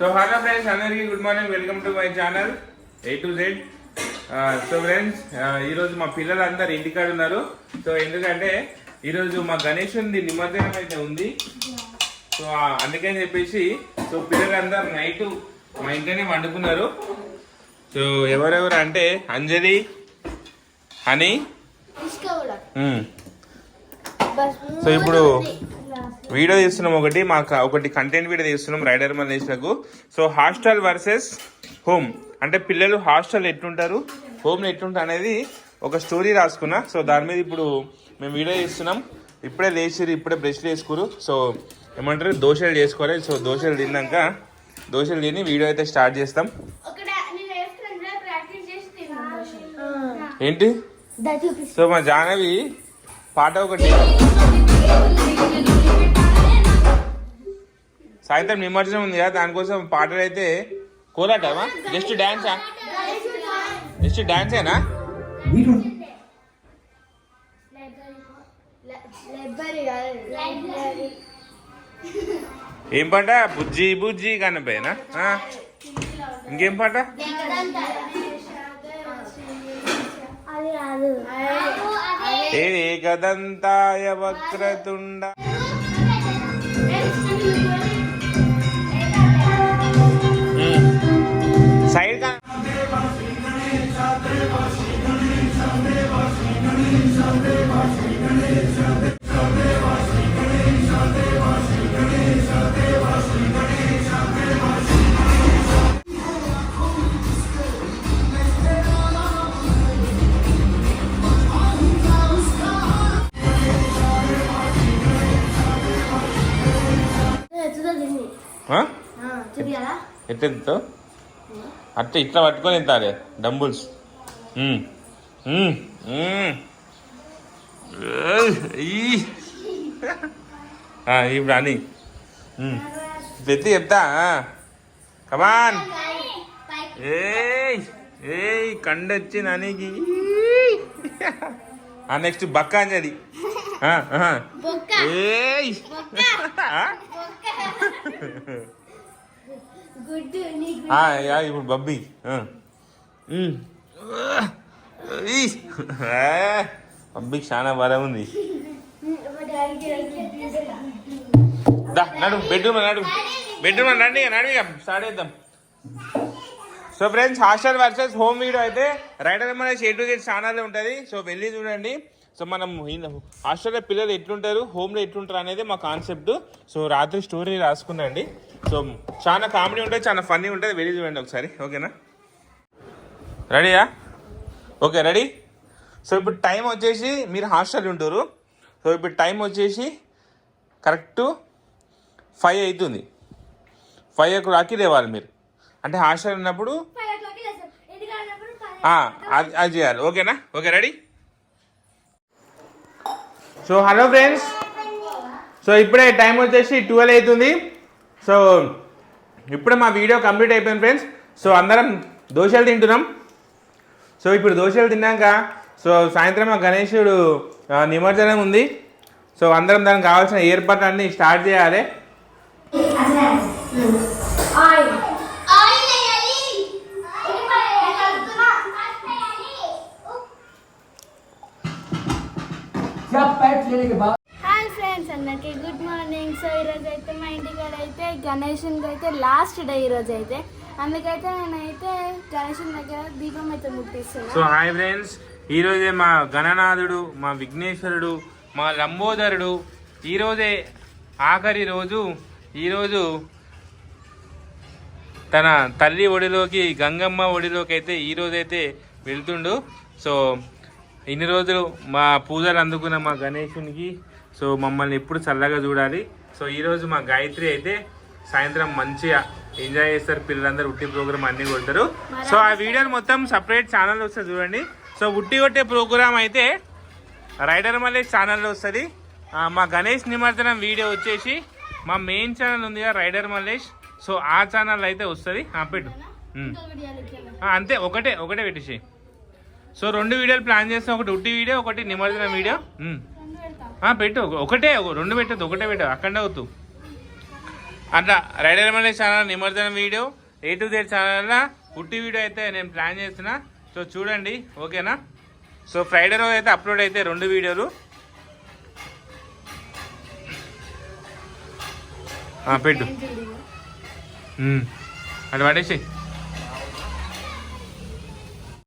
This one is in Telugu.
హలో ఫ్రెండ్స్ అందరికీ good morning welcome to my channel A to Z so friends ఈరోజు మా పిల్లలందరూ ఇంటికాడ ఉన్నారు. సో ఎందుకంటే ఈరోజు మా గణేశుని నిమజ్జనం అయితే ఉంది. సో అందుకని చెప్పేసి సో పిల్లలందరూ నైట్ మా ఇంట్లోనే వండుకున్నారు. సో ఎవరెవరు అంటే అంజలి హనీ. సో ఇప్పుడు వీడియో తీస్తున్నాం ఒకటి మాకు ఒకటి కంటెంట్ వీడియో తీస్తున్నాం రైడర్ మలేషియాకు సో హాస్టల్ వర్సెస్ హోమ్. అంటే పిల్లలు హాస్టల్ ఎట్లుంటారు హోమ్ ఎట్లుంటారు అనేది ఒక స్టోరీ రాసుకున్నా. సో దాని మీద ఇప్పుడు మేము వీడియో తీస్తున్నాం. ఇప్పుడే లేచిరు ఇప్పుడే బ్రష్లు వేసుకురు సో ఏమంటారు? దోశలు చేసుకోవాలి. సో దోశలు తిన్నాక దోశలు తిని వీడియో అయితే స్టార్ట్ చేస్తాం. ఏంటి? సో మా జాహ్నవి పాట ఒకటి. సాయంత్రం నిమజ్జనం ఉంది కదా దానికోసం పాటలు అయితే కోలాటమా జస్ట్ డాన్సా జస్ట్ డాన్సేనా ఏం పాట? బుజ్జి బుజ్జి కనపేనా ఇంకేం పాట? ఏకదంతాయ వక్రతుండ ఎట్టెంతో అట్ట ఇట్లా పట్టుకొని వెళ్తారే డంబుల్స్. ఇప్పుడు అని. ఎత్తి చెప్తా కమాన్ ఏయ్ ఏయ్ కండ వచ్చింది అనికి ఆ నెక్స్ట్ బక్క. అంజది. ఏయ్ ఇప్పుడు బబ్బీ. బబ్బీకి చాలా బలం ఉంది. దా నడు బెడ్రూమ్ నడు. బెడ్రూమ్ రండి నడు ఇక స్టార్ట్ చేద్దాం. So friends hostel versus home video అయితే రైడర్ మన ఏ టు జెడ్ ఛానల్ ఉంటుంది. సో వెళ్ళి చూడండి. సో మనం హాస్టల్లో పిల్లలు ఎట్లుంటారు? హోమ్లో ఎట్లుంటారు అనేది మా కాన్సెప్ట్. సో రాత్రి స్టోరీ రాసుకున్నాండి సో చాలా కామెడీ ఉంటుంది చాలా ఫన్నీ ఉంటుంది. వెళ్ళి చూడండి ఒకసారి. ఓకేనా? రెడీయా? Okay ready? సో ఇప్పుడు టైం వచ్చేసి మీరు హాస్టల్ ఉంటారు. సో ఇప్పుడు టైం వచ్చేసి కరెక్ట్ ఫైవ్ అవుతుంది. ఫైవ్ ఓ క్లాక్కి లేవాలి మీరు. అంటే హాస్టల్ ఉన్నప్పుడు అది చేయాలి. ఓకేనా? Okay ready? So hello friends so ఇప్పుడే టైం వచ్చేసి ట్వెల్వ్ అవుతుంది. సో ఇప్పుడే మా వీడియో కంప్లీట్ అయిపోయింది ఫ్రెండ్స్ సో అందరం దోశలు తింటున్నాం. సో ఇప్పుడు దోశలు తిన్నాక సో సాయంత్రం మా గణేశుడు నిమజ్జనం ఉంది. సో అందరం దానికి కావాల్సిన ఏర్పాట్లన్నీ స్టార్ట్ చేయాలి. మార్నింగ్ సో ఈరోజు అయితే మా ఇంటికాడ అయితే గణేషునికి అయితే లాస్ట్ డే ఈరోజు అయితే అందుకైతే నేనైతే గణేషుని దగ్గర దీపం అయితే ముట్టిస్తున్నాను సో హాయ్ ఫ్రెండ్స్ ఈరోజే మా గణనాథుడు మా విఘ్నేశ్వరుడు మా లంబోదరుడు ఈరోజే ఆఖరి రోజు ఈరోజు తన తల్లి ఒడిలోకి గంగమ్మ ఒడిలోకి అయితే ఈరోజైతే వెళ్తుండు. సో ఇన్ని రోజులు మా పూజలు అందుకున్న మా గణేషునికి సో మమ్మల్ని ఎప్పుడు చల్లగా చూడాలి. సో ఈరోజు మా గాయత్రి అయితే సాయంత్రం మంచిగా ఎంజాయ్ చేస్తారు. పిల్లలందరూ ఉట్టి ప్రోగ్రామ్ అన్నీ కొడతారు. సో ఆ వీడియోలు మొత్తం సపరేట్ ఛానల్ వస్తుంది చూడండి. సో ఉట్టి కొట్టే ప్రోగ్రామ్ అయితే రైడర్ మల్లేష్ ఛానల్లో వస్తుంది. మా గణేష్ నిమజ్జనం వీడియో వచ్చేసి మా మెయిన్ ఛానల్ ఉంది కదా రైడర్ మల్లేష్. సో ఆ ఛానల్ అయితే వస్తుంది. ఆ, పెట్టు. అంతే ఒకటే ఒకటే పెట్టేసి సో రెండు వీడియోలు ప్లాన్ చేస్తాం. ఒకటి ఉట్టి వీడియో ఒకటి నిమజ్జనం వీడియో. పెట్టు. ఒక- ఒకటే ఒక- రెండు పెట్టదు ఒకటే పెట్టు. అక్కడ అవుతూ అట్లా రైడర్ మనీ ఛానల్ నిమజ్జనం వీడియో ఏ టు జెడ్ ఛానల్లో పుట్టి వీడియో అయితే నేను ప్లాన్ చేస్తున్నా. సో చూడండి ఓకేనా? సో ఫ్రైడే రోజు అయితే అప్లోడ్ అయితే రెండు వీడియోలు. పెట్టు. అటు పడేసి.